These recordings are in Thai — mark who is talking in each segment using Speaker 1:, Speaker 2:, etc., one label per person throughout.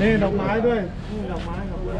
Speaker 1: นี่ดอกไม้ด้วยนี่ดอกไม้ดอกไม้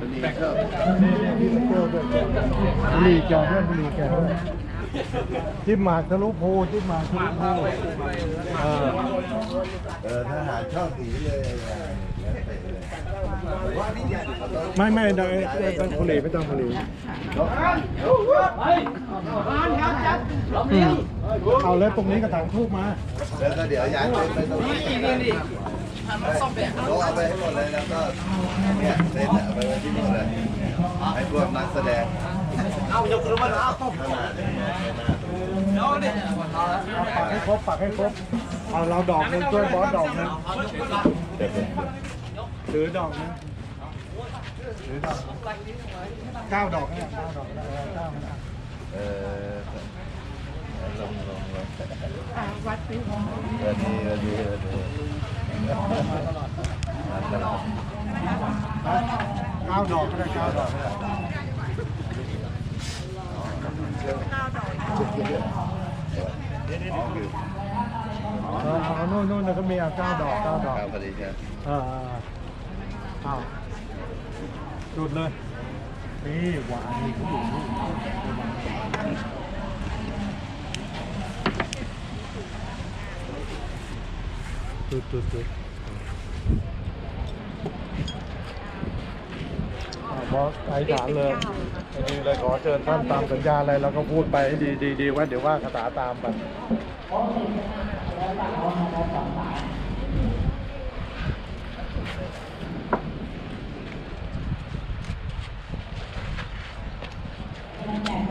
Speaker 1: นี่นี่พี่สเกอร์ด้วยบุหรี่แกด้วยบุหรี่แกด้วยจิ้มหมากทะลุโพจิ้มหมากทะลุโพเออ
Speaker 2: เออทหารชอบหนีเลยแล้วแต่เลย
Speaker 1: ไม่ไม่เดี๋ยวเดี๋ยวต้องบุหรี่ไม่ต้องบุหรี่อืมเอาแล้วตรงนี้กระถางทูบมา
Speaker 2: แล้วก็เดี๋ยวย้ายไปไปตรงนี้เราเอาไปให้หมดเลยแล้วก็เนี่ยเล่นเอาไปไว้ที่นู่นเลยให้พวกนักแสดงเอายกขึ้นมาแล้วขนาดนี้ขนาดนี้
Speaker 1: เอาปักให้ครบปักให้ครบเอาเราดอกหนึงช่วยบอสดอกหนึง
Speaker 2: เดี๋ยว
Speaker 1: ถือดอกหนึงถือดอก เก้าดอกเนี่ยเก้าดอกเออเก้า
Speaker 2: เออลงลงลงวัดสิเออดีเออดีเออดีมาตลอด
Speaker 1: เก้าดอกก็ได้เก้าดอกก็ได้เออเอนู่นนู่นก็มีเก้าดอกเก้าดอก
Speaker 2: พอดีใช่ไหม
Speaker 1: เออเอาจุ ดเลยนี่หวานนี่เขาอยู่นี่จุดจุดจุดอ่าบอสไอ้ฐานเลยนี่เลยขอเชิญท่านตามสัญญาอะไรเราก็พูดไปให้ดีดีดีว่าเดี๋ยวว่าคาถาตามไป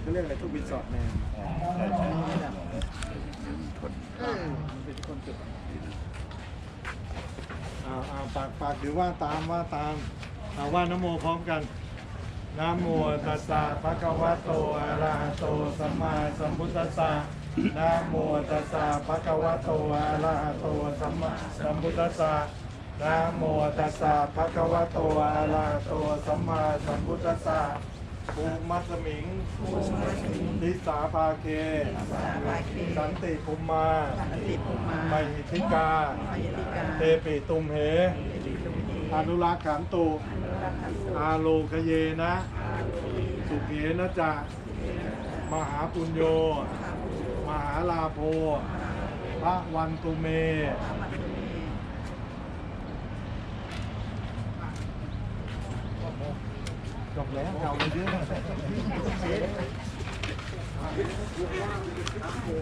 Speaker 1: เขาเรียกอะไรทุกบินสอดแมน
Speaker 2: ใช่ใช่
Speaker 1: เป็นคนจุดอ่าอ่าปากปากถือว่าตามว่าตามอ่าว่านโมพร้อมกันนะโมตัสสะภะคะวะโตอะระหะโตสัมมาสัมพุทธัสสะนะโมตัสสะภะคะวะโตอะระหะโตสัมมาสัมพุทธัสสะนะโมตัสสะภะคะวะโตอะระหะโตสัมมาสัมพุทธัสสะ ภูมัสมิงนิสาภาเค สันติภูมิมาไมหิทิกา เตปิตุมเหอนุรักษ์ขันตุอาโลคเยนะ สุเขนะจะ มหาปุญโย มหาลาโภพระวันตุเม จบแล้